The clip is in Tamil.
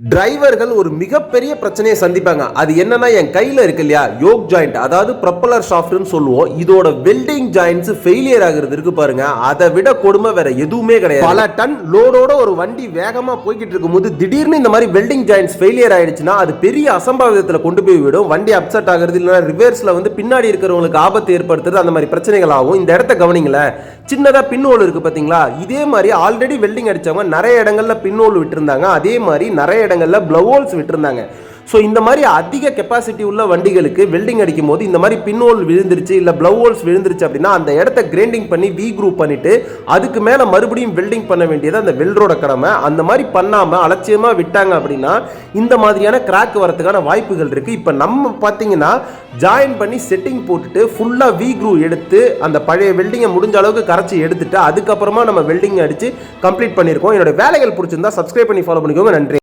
டிரைவர்கள் ஒரு மிகப்பெரிய பிரச்சனையை சந்திப்பாங்க. அது என்னன்னா என் கையில் இருக்கு இல்லையா? Yoke joint. அதாவது ப்ரப்பலர் ஷாஃப்ட்னு சொல்லுவோம். இதோட வெல்டிங் ஜாயிண்ட்ஸ் ஃபெயிலியர் ஆகுறது இருக்கு பாருங்க. அதை விட கொடுமை வேற எதுவுமே கிடையாது. பல டன் லோடோட ஒரு வண்டி வேகமா போய்கிட்டு இருக்கும்போது திடீர்னு இந்த மாதிரி வெல்டிங் ஜாயிண்ட்ஸ் ஃபெயிலியர் ஆயிடுச்சுன்னா அது பெரிய அசம்பாவிதத்தில் கொண்டு போய் விடும். வண்டி அப்செட் ஆகுறது இல்லைன்னா ரிவர்ஸ்ல வந்து பின்னாடி இருக்கிறவங்களுக்கு ஆபத்து ஏற்படுத்துறது அந்த மாதிரி பிரச்சனைகள் ஆகும் இந்த இடத்த கவனிங்களேன். சின்னதா பின்னோல் இருக்கு பாத்தீங்களா? இதே மாதிரி ஆல்ரெடி வெல்டிங் அடிச்சவங்க நிறைய இடங்கள்ல பின்னோல் விட்டுருந்தாங்க. அதே மாதிரி நிறைய இடங்கள்ல ப்ளவோல்ஸ் விட்டுருந்தாங்க. ஸோ இந்த மாதிரி அதிக கெப்பாசிட்டி உள்ள வண்டிகளுக்கு வெல்டிங் அடிக்கும் போது இந்த மாதிரி பின்னோல் விழுந்துருச்சு இல்லை ப்ளவோல்ஸ் விழுந்துருச்சு அப்படின்னா அந்த இடத்த கிரைண்டிங் பண்ணி வி குரூப் பண்ணிட்டு அதுக்கு மேலே மறுபடியும் வெல்டிங் பண்ண வேண்டியது அந்த வெல்டரோட கடமை. அந்த மாதிரி பண்ணாமல் அலட்சியமாக விட்டாங்க அப்படின்னா இந்த மாதிரியான கிராக் வரதுக்கான வாய்ப்புகள் இருக்குது இப்போ நம்ம பார்த்தீங்கன்னா ஜாயின் பண்ணி செட்டிங் போட்டுட்டு ஃபுல்லாக வி க்ரூ எடுத்து அந்த பழைய வெல்டிங்கை முடிஞ்ச அளவுக்கு கரைச்சி எடுத்துட்டு அதுக்கப்புறமா நம்ம வெல்டிங் அடித்து கம்ப்ளீட் பண்ணியிருக்கோம். என்னோட வேலைகள் பிடிச்சிருந்தா சப்ஸ்கிரைப் பண்ணி ஃபாலோ பண்ணிக்கோங்க. நன்றி.